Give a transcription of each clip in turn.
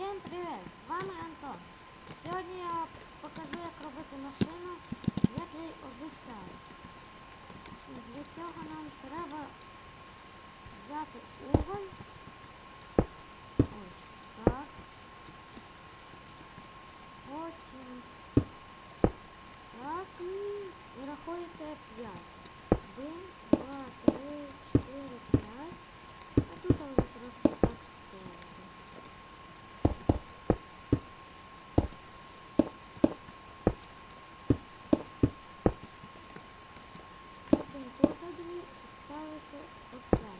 Всім привіт! З вами Антон. Сьогодні я покажу, як робити машину, як я й обіцяю. Для цього нам треба взяти уголь. Hadi.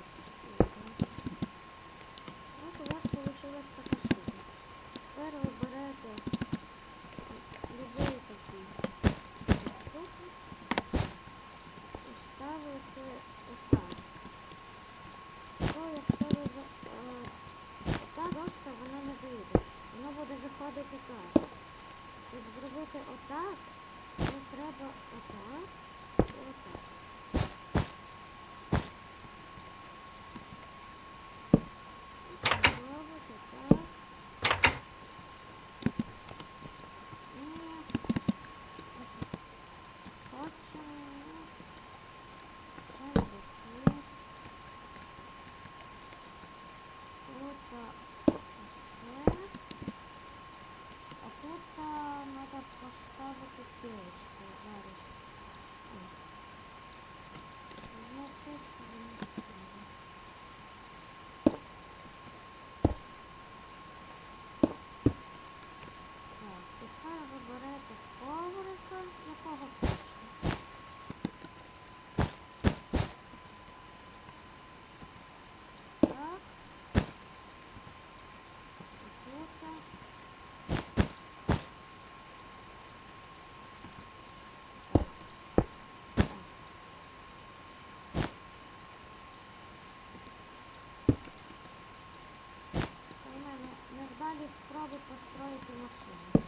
Невдалі спроби построїти машину.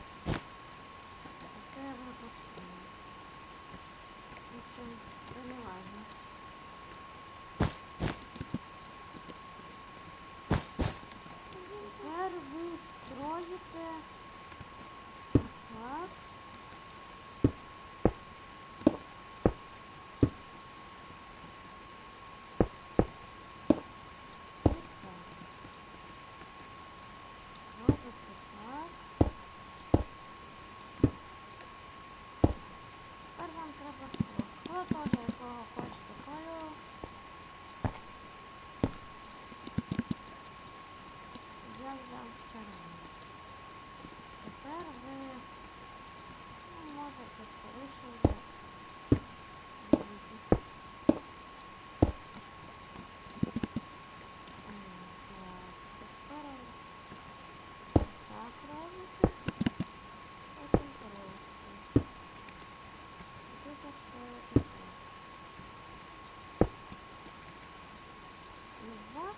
Це я вже построїв. В це не важно. Тепер ви строїте так. І так. Робите так. Тепер вам треба скло. Скло теж якого хочете кольору. Я взяв червоний. Тепер ви ну, скоріше вже робити. У вас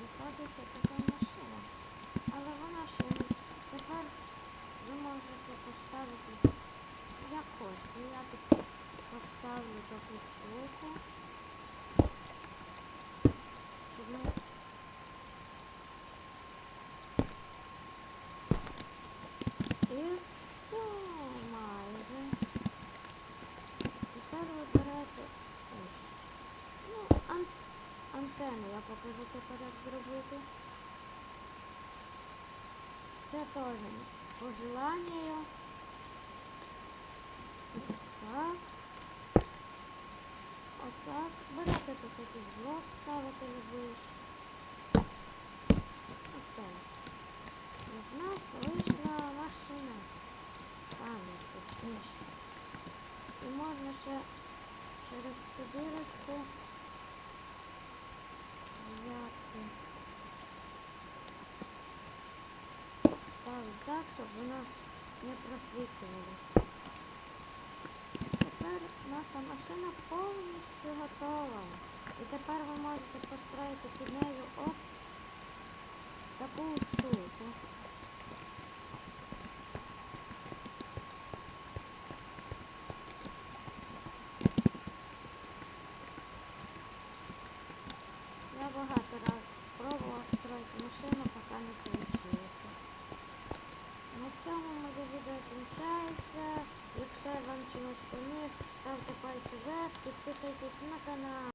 виходить така машина. Але вона ще. Тепер ви можете поставити як хочете. Я тут поставлю таку штуку. Щоб ми І все майже. Тепер ви берете ось. Ну, ан антенну я покажу тепер як зробити. Це теж по желанню. Так. Отак. Берете тут якийсь блок, ставите любий. Отак. І в нас вийшла машина. Камер точніше. І можна ще через цю дирочку взяти. Ставити так, щоб вона не просвітлювалася. Тепер наша машина повністю готова. І тепер ви можете построїти під нею от таку штуку. Я багато раз пробував строїти машину, поки не вийшло. цьому моє відео кінчається. Якщо вам чимось поміг, ставте пальці вверх, підписуйтесь на канал.